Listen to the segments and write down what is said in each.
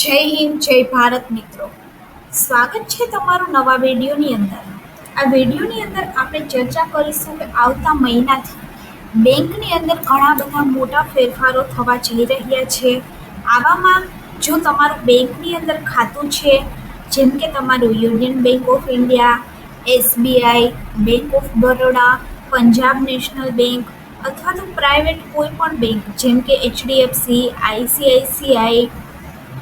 જય હિન્દ, જય ભારત મિત્રો. સ્વાગત છે તમારું નવા વિડીયોની અંદર. આ વિડીયોની અંદર આપણે ચર્ચા કરીશું કે આવતા મહિનાથી બેંકની અંદર ઘણા બધા મોટા ફેરફારો થવા જઈ રહ્યા છે. આવામાં જો તમારું બેંકની અંદર ખાતું છે, જેમ કે તમારું Union Bank of India, SBI, bank of Baroda, Punjab National Bank અથવા તો પ્રાઇવેટ કોઈ પણ બેંક, જેમ કે HDFC, ICICI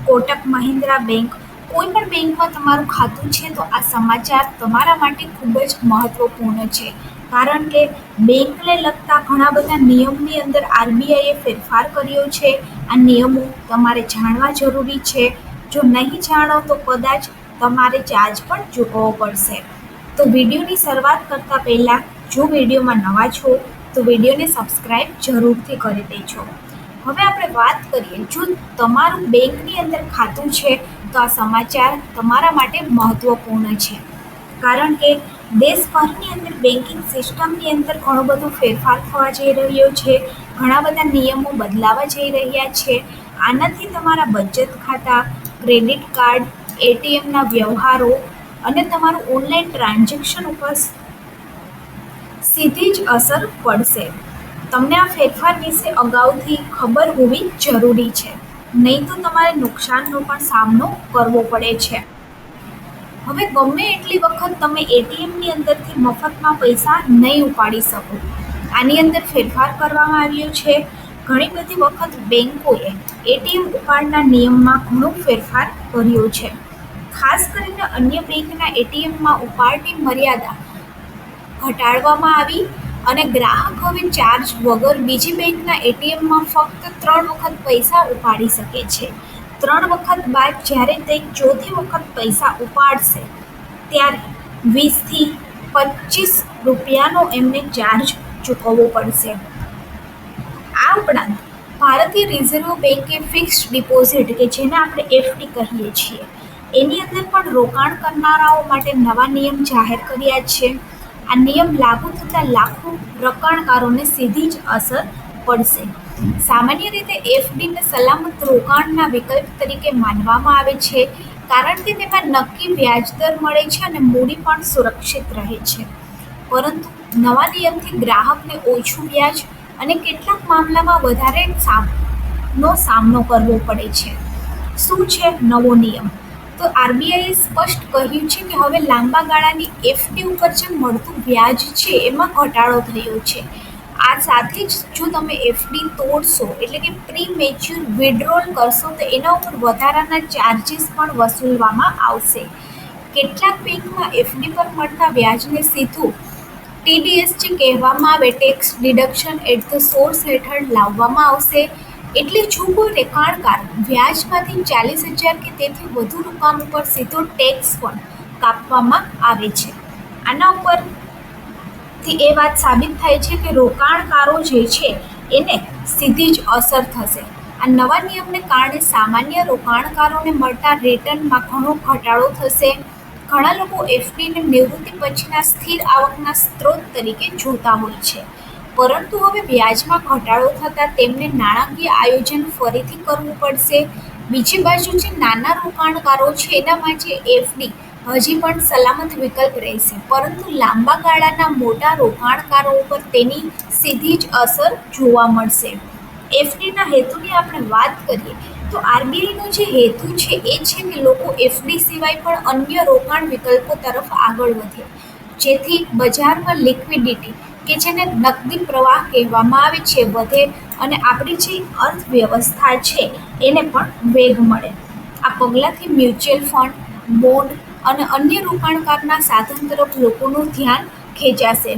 Kotak Mahindra bank. કોઈ પણ બેંકમાં તમારું ખાતું છે તો આ સમાચાર તમારા માટે ખૂબ જ મહત્વપૂર્ણ છે. કારણ કે બેંકને લગતા ઘણા બધા નિયમની અંદર આરબીઆઈએ ફેરફાર કર્યો છે. આ નિયમો તમારે જાણવા જરૂરી છે. જો નહીં જાણો તો કદાચ તમારે ચાર્જ પણ ચૂકવવો પડશે. તો વિડીયોની શરૂઆત કરતાં પહેલાં જો વિડીયોમાં નવા છો તો વિડીયોને સબસ્ક્રાઈબ જરૂરથી કરી દેજો. હવે આપણે વાત કરીએ, જો તમારું બેંકની અંદર ખાતું છે, તો આ સમાચાર તમારા માટે મહત્વપૂર્ણ છે. કારણ કે દેશભરની અંદર બેન્કિંગ સિસ્ટમની અંદર ઘણો બધો ફેરફાર થવા જઈ રહ્યો છે, ઘણા બધા નિયમો બદલાવા જઈ રહ્યા છે. આનાથી તમારા બચત ખાતા, ક્રેડિટ કાર્ડ, એટીએમના વ્યવહારો અને તમારું ઓનલાઈન ટ્રાન્ઝેક્શન ઉપર સીધી જ અસર પડશે. તમને આ ફેરફાર વિશે અગાઉથી ખબર હોવી જરૂરી છે. નહીં તો તમારે નુકસાનનો પણ સામનો કરવો પડે છે. હવે ગમે એટલી વખત તમે એટીએમની અંદરથી મફતમાં પૈસા નહીં ઉપાડી શકો. આની અંદર ફેરફાર કરવામાં આવ્યો છે. ઘણી બધી વખત બેંકોએ એટીએમ ઉપાડના નિયમમાં ઘણો ફેરફાર કર્યો છે. ખાસ કરીને અન્ય બેંકના એટીએમમાં ઉપાડની મર્યાદા ઘટાડવામાં આવી અને ગ્રાહક હવે ચાર્જ વગર બીજી બેંકના એટીએમમાં ફક્ત ત્રણ વખત પૈસા ઉપાડી શકે છે. ત્રણ વખત બાદ જ્યારે તે ચોથી વખત પૈસા ઉપાડશે, ત્યારે વીસથી પચીસ રૂપિયાનો એમને ચાર્જ ચૂકવવો પડશે. આ ઉપરાંત ભારતીય રિઝર્વ બેંકે ફિક્સ્ડ ડિપોઝિટ કે જેને આપણે એફડી કહીએ છીએ, એની અંદર પણ રોકાણ કરનારાઓ માટે નવા નિયમ જાહેર કર્યા છે. આ નિયમ લાગુ થતાં લાખો રોકાણકારોને સીધી જ અસર પડશે. સામાન્ય રીતે એફડીને સલામત રોકાણના વિકલ્પ તરીકે માનવામાં આવે છે, કારણ કે તેમાં નક્કી વ્યાજદર મળે છે અને મૂડી પણ સુરક્ષિત રહે છે. પરંતુ નવા નિયમથી ગ્રાહકને ઓછું વ્યાજ અને કેટલાક મામલામાં વધારે નો સામનો કરવો પડે છે. શું છે નવો નિયમ? તો આરબીઆઈએ સ્પષ્ટ કહ્યું છે કે હવે લાંબા ગાળાની એફડી ઉપર જે મળતું વ્યાજ છે, એમાં ઘટાડો થયો છે. આ સાથે જ જો તમે એફડી તોડશો, એટલે કે પ્રી મેચ્યોર વિડ્રોલ કરશો, તો એના ઉપર વધારાના ચાર્જીસ પણ વસૂલવામાં આવશે. કેટલાક બેંકમાં એફડી પર મળતા વ્યાજને સીધું ટીડીએસ જે કહેવામાં આવે tax deduction at the source હેઠળ લાવવામાં આવશે. એટલે કોઈ રેકાણકાર વ્યાજમાંથી ચાલીસ હજાર કે તેથી વધુ રકમ ઉપર સીધો ટેક્સ પણ કાપવામાં આવે છે. આના ઉપરથી એ વાત સાબિત થાય છે કે રોકાણકારો જે છે એને સીધી જ અસર થશે. આ નવા નિયમને કારણે સામાન્ય રોકાણકારોને મળતા રિટર્નમાં ઘણો ઘટાડો થશે. ઘણા લોકો એફડીને નિવૃત્તિ પછીના સ્થિર આવકના સ્ત્રોત તરીકે જોતા હોય છે. પરંતુ હવે વ્યાજમાં ઘટાડો થતાં તેમને નાણાકીય આયોજન ફરીથી કરવું પડશે. બીજી બાજુ જે નાના રોકાણકારો છે, એના માટે એફડી હજી પણ સલામત વિકલ્પ રહેશે. પરંતુ લાંબા ગાળાના મોટા રોકાણકારો ઉપર તેની સીધી જ અસર જોવા મળશે. એફડીના હેતુની આપણે વાત કરીએ, તો આરબીઆઈનો જે હેતુ છે, એ છે કે લોકો એફડી સિવાય પણ અન્ય રોકાણ વિકલ્પો તરફ આગળ વધે. જેથી બજારમાં લિક્વિડિટી કે જેને નકદી પ્રવાહ કહેવામાં આવે છે વધે અને આપણી જે અર્થવ્યવસ્થા છે, એને પણ વેગ મળે. આ પગલાંથી મ્યુચ્યુઅલ ફંડ, બોન્ડ અને અન્ય રોકાણકારના સાધન તરફ લોકોનું ધ્યાન ખેંચાશે.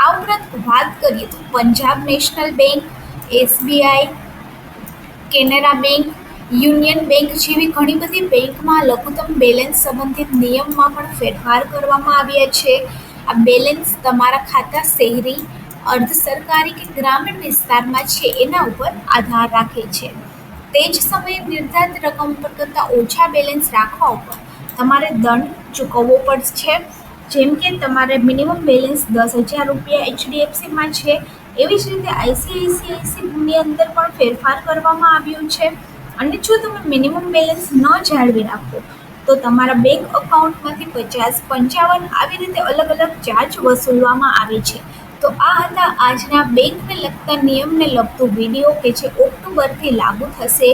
આ ઉપરાંત વાત કરીએ તો Punjab National Bank, SBI, Canara bank, Union Bank જેવી ઘણી બધી બેંકમાં લઘુત્તમ બેલેન્સ સંબંધિત નિયમમાં પણ ફેરફાર કરવામાં આવ્યા છે. આ બેલેન્સ તમારા ખાતા, શહેરી, અર્ધ સરકારી કે ગ્રામીણ વિસ્તારમાં છે, એના ઉપર આધાર રાખે છે. તે જ સમયે નિર્ધારિત રકમ પર કરતાં ઓછા બેલેન્સ રાખવા ઉપર તમારે દંડ ચૂકવવો પડશે. જેમ કે તમારે મિનિમમ બેલેન્સ દસ હજાર રૂપિયા એચડીએફસીમાં છે, એવી જ રીતે આઈસીઆઈસીઆઈસીની અંદર પણ ફેરફાર કરવામાં આવ્યો છે. અને જો તમે મિનિમમ બેલેન્સ ન જાળવી રાખો તો તમારા બેંક અકાઉન્ટમાંથી પચાસ પંચાવન આવી રીતે અલગ અલગ ચાર્જ વસૂલવામાં આવે છે. તો આ હતા આજના બેંકને લગતા નિયમને લગતો વીડિયો કે જે ઓક્ટોબરથી લાગુ થશે.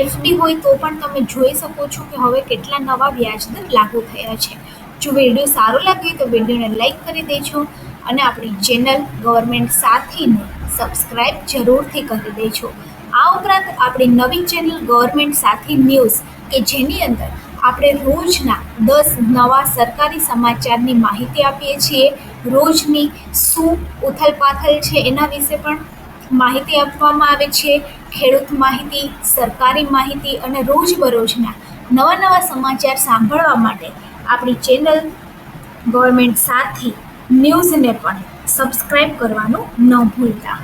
એફડી હોય તો પણ તમે જોઈ શકો છો કે હવે કેટલા નવા વ્યાજદર લાગુ થયા છે. જો વીડિયો સારો લાગે તો વિડીયોને લાઈક કરી દેજો અને આપણી ચેનલ ગવર્મેન્ટ સાથીને સબસ્ક્રાઈબ જરૂરથી કરી દેજો. આ ઉપરાંત આપણી નવી ચેનલ ગવર્મેન્ટ સાથી ન્યૂઝ કે જેની અંદર આપણે રોજના દસ નવા સરકારી સમાચારની માહિતી આપીએ છીએ. રોજની શું ઉથલપાથલ છે એના વિશે પણ માહિતી આપવામાં આવે છે. ખેડૂત માહિતી, સરકારી માહિતી અને રોજબરોજના નવા નવા સમાચાર સાંભળવા માટે આપણી ચેનલ ગવર્મેન્ટ સાથી ન્યૂઝને પણ સબસ્ક્રાઈબ કરવાનું ન ભૂલતા.